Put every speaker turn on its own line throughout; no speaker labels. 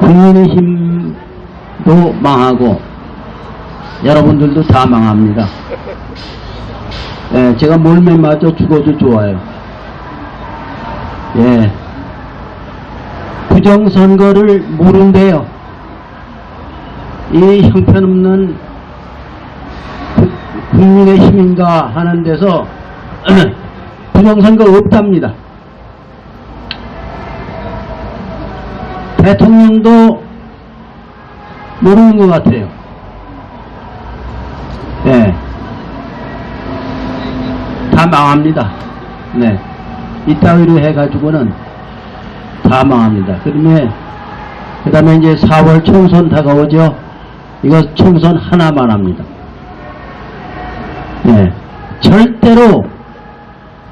국민의힘도 망하고 여러분들도 다 망합니다. 예, 제가 몰매 맞아 죽어도 좋아요. 예. 부정선거를 모른대요. 이 형편없는 구- 국민의 힘인가 하는 데서 부정선거 없답니다. 대통령도 모르는 것 같아요. 예. 다 망합니다. 네. 이따위로 해가지고는 다 망합니다. 그러면, 그 다음에 이제 4월 총선 다가오죠. 이거 총선 하나만 합니다. 네. 절대로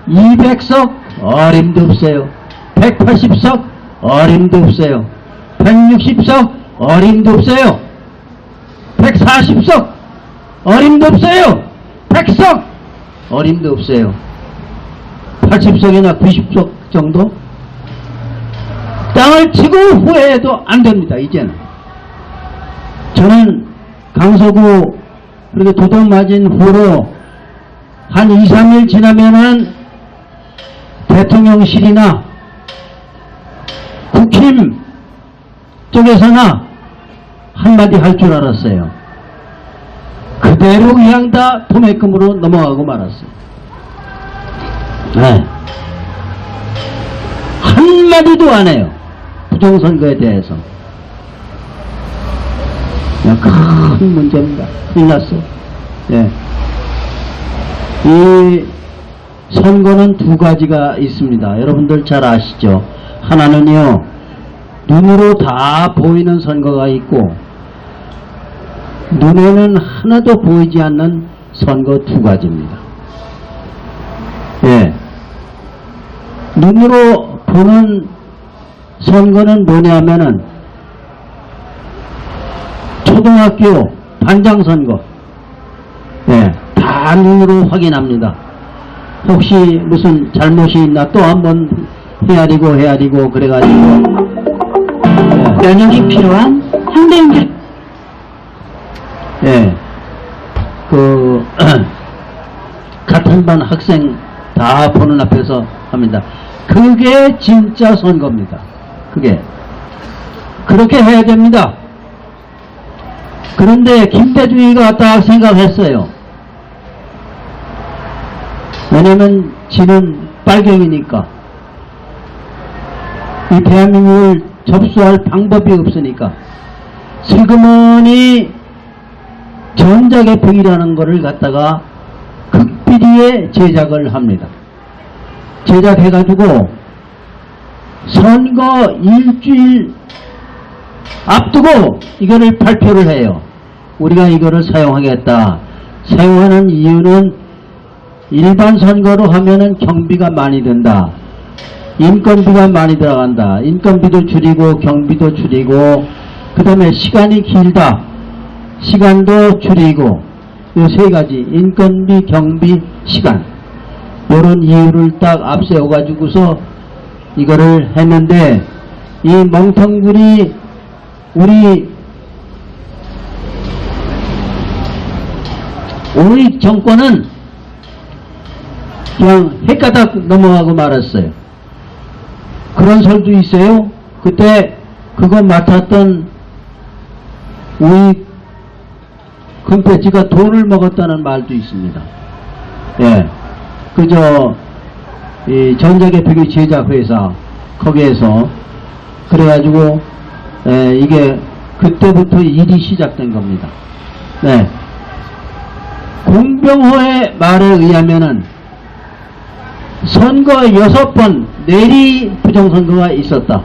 200석 어림도 없어요. 180석 어림도 없어요. 160석 어림도 없어요. 140석 어림도 없어요. 100석 어림도 없어요. 80석이나 90석 정도? 땅을 치고 후회해도 안 됩니다, 이제는. 저는 강서구, 그리고 도덕 맞은 후로 한 2, 3일 지나면은 대통령실이나 국힘 쪽에서나 한마디 할 줄 알았어요. 그대로 그냥 다 도매금으로 넘어가고 말았어요. 네. 한마디도 안 해요. 부정선거에 대해서. 야, 큰 문제입니다. 큰일 났어. 예. 이 선거는 두 가지가 있습니다. 여러분들 잘 아시죠? 하나는요, 눈으로 다 보이는 선거가 있고, 눈에는 하나도 보이지 않는 선거 두 가지입니다. 예. 눈으로 보는 선거는 뭐냐면은 초등학교 반장 선거. 예. 다 눈으로 확인합니다. 혹시 무슨 잘못이 있나 또 한번 헤아리고 헤아리고 그래가지고 예.
면역이 필요한 상대인들
예. 그, 같은 반 학생 다 보는 앞에서 합니다. 그게 진짜 선거입니다. 그게. 그렇게 해야 됩니다. 그런데 김대중이가 딱 생각했어요. 왜냐면 지는 빨갱이니까. 이 대한민국을 접수할 방법이 없으니까. 슬그머니 전자개표기라는 것을 갖다가 극비리에 제작을 합니다. 제작해가지고 선거 일주일 앞두고 이거를 발표를 해요. 우리가 이거를 사용하겠다. 사용하는 이유는 일반 선거로 하면은 경비가 많이 든다. 인건비가 많이 들어간다. 인건비도 줄이고 경비도 줄이고 그 다음에 시간이 길다. 시간도 줄이고 이 세 가지 인건비, 경비, 시간 이런 이유를 딱 앞세워 가지고서 이거를 했는데 이 멍텅구리 우리 우리 정권은 그냥 헷가닥 넘어가고 말았어요. 그런 설도 있어요. 그때 그거 맡았던 우리 금패치가 돈을 먹었다는 말도 있습니다. 예. 그저, 이 전자개표기 제작회사, 거기에서, 그래가지고, 예, 이게 그때부터 일이 시작된 겁니다. 네. 공병호의 말에 의하면은, 선거 여섯 번 내리 부정선거가 있었다.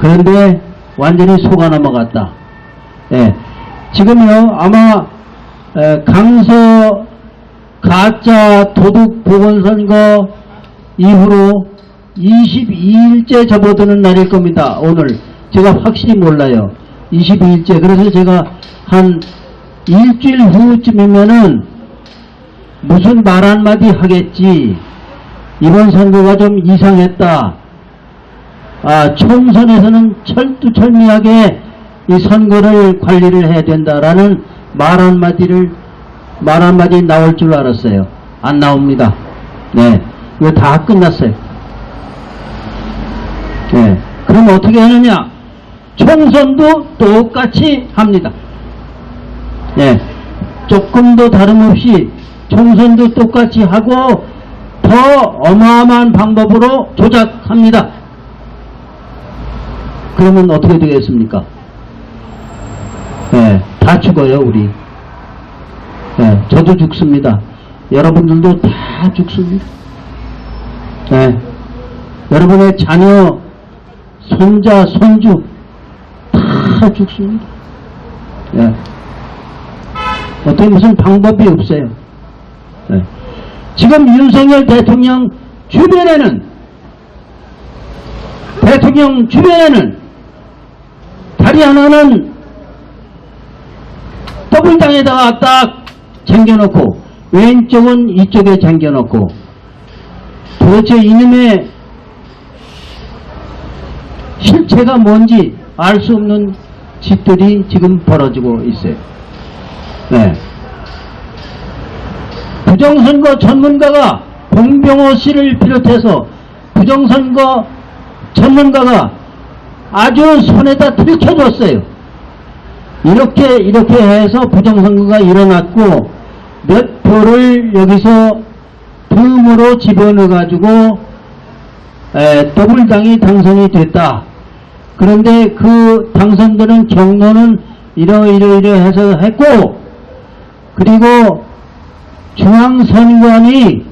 그런데 완전히 속아 넘어갔다. 예. 지금요, 아마, 에, 강서 가짜 도둑 보건선거 이후로 22일째 접어드는 날일 겁니다. 오늘. 제가 확실히 몰라요. 22일째. 그래서 제가 한 일주일 후쯤이면은 무슨 말 한마디 하겠지. 이번 선거가 좀 이상했다. 아, 총선에서는 철두철미하게 이 선거를 관리를 해야 된다라는 말 한마디를, 말 한마디 나올 줄 알았어요. 안 나옵니다. 네. 이거 다 끝났어요. 네. 그럼 어떻게 하느냐? 총선도 똑같이 합니다. 네. 조금도 다름없이 총선도 똑같이 하고 더 어마어마한 방법으로 조작합니다. 그러면 어떻게 되겠습니까? 네, 다 죽어요, 우리. 네, 저도 죽습니다. 여러분들도 다 죽습니다. 네, 여러분의 자녀, 손자, 손주 다 죽습니다. 네. 어떻게 무슨 방법이 없어요. 네. 지금 윤석열 대통령 주변에는 대통령 주변에는 다리 하나는 더블당에다가 딱 잠겨놓고 왼쪽은 이쪽에 잠겨놓고 도대체 이놈의 실체가 뭔지 알 수 없는 짓들이 지금 벌어지고 있어요. 네. 부정선거 전문가가 봉병호 씨를 비롯해서 부정선거 전문가가 아주 손에다 들켜줬어요. 이렇게 이렇게 해서 부정선거가 일어났고 몇 표를 여기서 tum으로 집어넣어 가지고 더블당이 당선이 됐다. 그런데 그 당선되는 경로는 이러이러이러 해서 했고 그리고 중앙선관위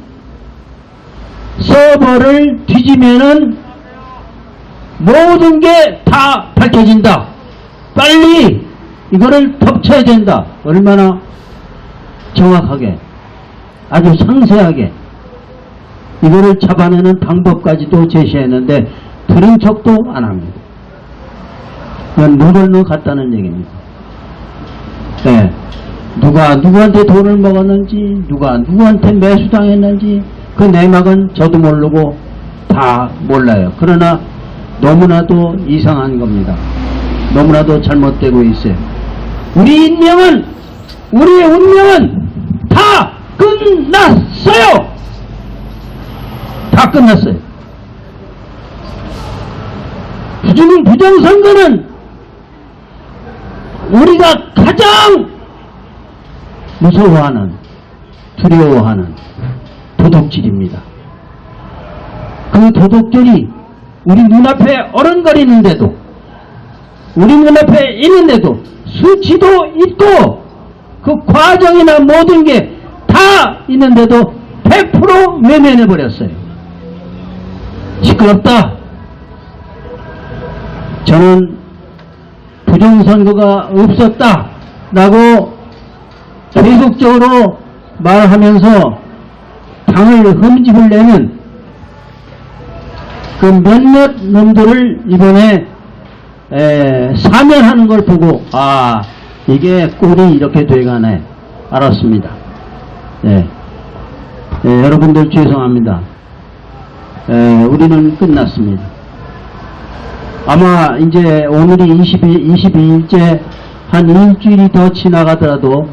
서버를 뒤지면은 모든 게 다 밝혀진다. 빨리 이거를 덮쳐야 된다. 얼마나 정확하게, 아주 상세하게 이거를 잡아내는 방법까지도 제시했는데 들은 척도 안 합니다. 물을 넣어 갔다는 얘기입니다. 네. 누가 누구한테 돈을 먹었는지 누가 누구한테 매수당했는지 그 내막은 저도 모르고 다 몰라요. 그러나 너무나도 이상한 겁니다. 너무나도 잘못되고 있어요. 우리 인명은 우리의 운명은 다 끝났어요. 다 끝났어요. 부정 부정선거는 우리가 가장 무서워하는 두려워하는 도둑질입니다. 그 도둑질이 우리 눈앞에 어른거리는데도 우리 눈앞에 있는데도 수치도 있고 그 과정이나 모든 게 다 있는데도 100% 외면해 버렸어요. 시끄럽다. 저는 부정선거가 없었다 라고 계속적으로 말하면서 당을 흠집을 내는 그 몇몇 놈들을 이번에 에, 사면하는 걸 보고 아 이게 꼴이 이렇게 돼가네 알았습니다. 예. 예, 여러분들 죄송합니다. 에, 우리는 끝났습니다. 아마 이제 오늘이 22, 22일째 한 일주일이 더 지나가더라도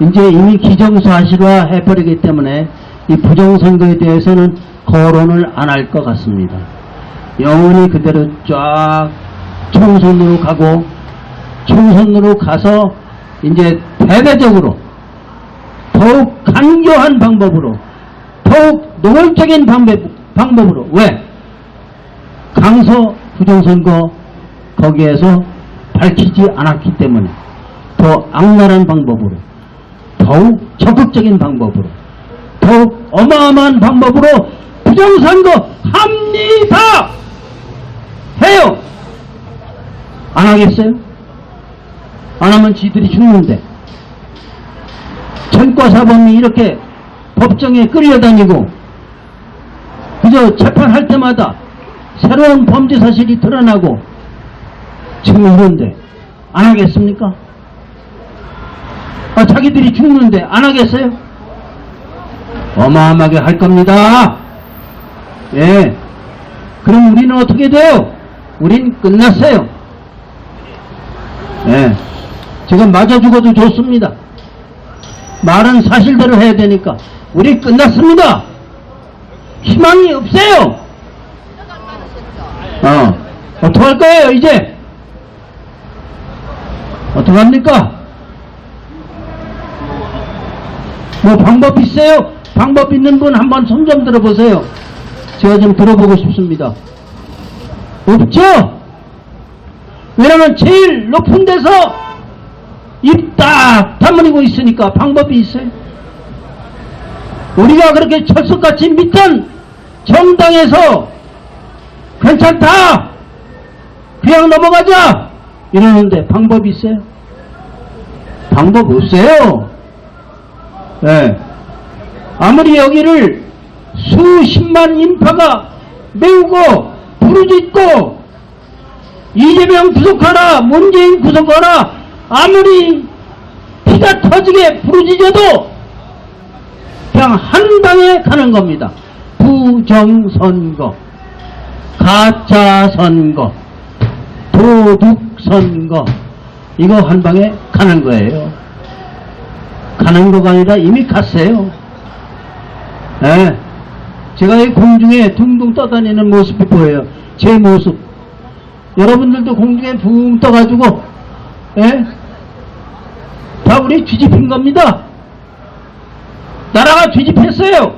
이제 이미 기정사실화 해버리기 때문에 이 부정선거에 대해서는 거론을 안 할 것 같습니다. 영원히 그대로 쫙 총선으로 가고 총선으로 가서 이제 대대적으로 더욱 간교한 방법으로 더욱 노골적인 방법, 방법으로 왜? 강서 부정선거 거기에서 밝히지 않았기 때문에 더 악랄한 방법으로 더욱 적극적인 방법으로 더욱 어마어마한 방법으로 부정선거 합니다 해요 안 하겠어요? 안 하면 지들이 죽는데 전과사범이 이렇게 법정에 끌려다니고 그저 재판할 때마다 새로운 범죄 사실이 드러나고 지금 이런데 안 하겠습니까? 아, 자기들이 죽는데 안 하겠어요? 어마어마하게 할 겁니다. 예. 그럼 우리는 어떻게 돼요? 우린 끝났어요. 예. 지금 맞아 죽어도 좋습니다. 말은 사실대로 해야 되니까. 우리 끝났습니다. 희망이 없어요. 어. 어떡할 거예요, 이제? 어떡합니까? 뭐 방법 있어요? 방법 있는 분 한번 손 좀 들어보세요. 제가 좀 들어보고 싶습니다. 없죠? 왜냐면 제일 높은 데서 입 딱 다물고 있으니까 방법이 있어요. 우리가 그렇게 철석같이 믿던 정당에서 괜찮다! 그냥 넘어가자! 이러는데 방법이 있어요? 방법 없어요. 예. 아무리 여기를 수십만 인파가 메우고 부르짖고 이재명 구속하라 문재인 구속하라 아무리 피가 터지게 부르짖어도 그냥 한 방에 가는 겁니다. 부정선거, 가짜선거, 도둑선거 이거 한 방에 가는 거예요. 가는 거가 아니라 이미 갔어요. 예. 제가 이 공중에 둥둥 떠다니는 모습이 보여요. 제 모습. 여러분들도 공중에 붕 떠가지고, 예? 다 우리 뒤집힌 겁니다. 나라가 뒤집혔어요.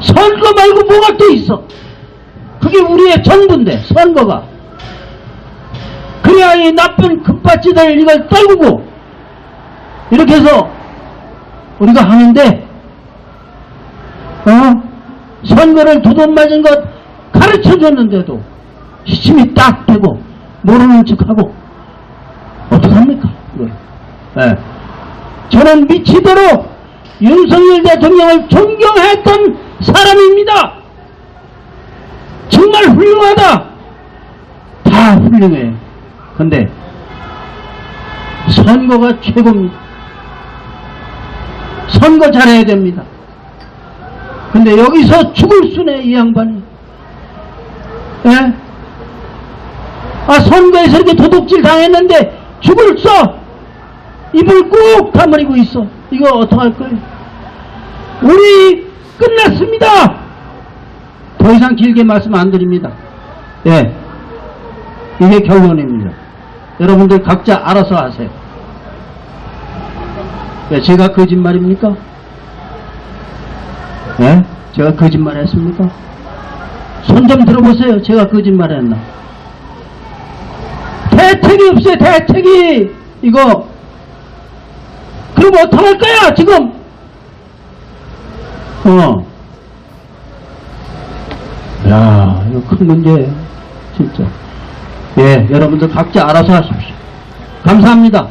선거 말고 뭐가 또 있어? 그게 우리의 전부인데, 선거가. 그래야 이 나쁜 급바지들 이걸 떨구고, 이렇게 해서 우리가 하는데, 어? 선거를 두돈 맞은 것 가르쳐 줬는데도 시침이 딱 되고 모르는 척하고 어떡합니까? 이걸. 예. 저는 미치도록 윤석열 대통령을 존경했던 사람입니다. 정말 훌륭하다. 다 훌륭해. 근데 선거가 최고입니다. 선거 잘해야 됩니다. 근데 여기서 죽을 수네 이 양반이. 예? 아 선거에서 이렇게 도둑질 당했는데 죽을 써. 입을 꾹 다물고 있어. 이거 어떡할 거예요? 우리 끝났습니다. 더 이상 길게 말씀 안 드립니다. 예. 이게 결론입니다. 여러분들 각자 알아서 하세요. 예, 제가 거짓말입니까? 예? 제가 거짓말 했습니까? 손 좀 들어보세요. 제가 거짓말 했나? 대책이 없어요, 대책이! 이거. 그럼 어떡할 거야, 지금? 어. 야, 이거 큰 문제예요. 진짜. 예, 여러분들 각자 알아서 하십시오. 감사합니다.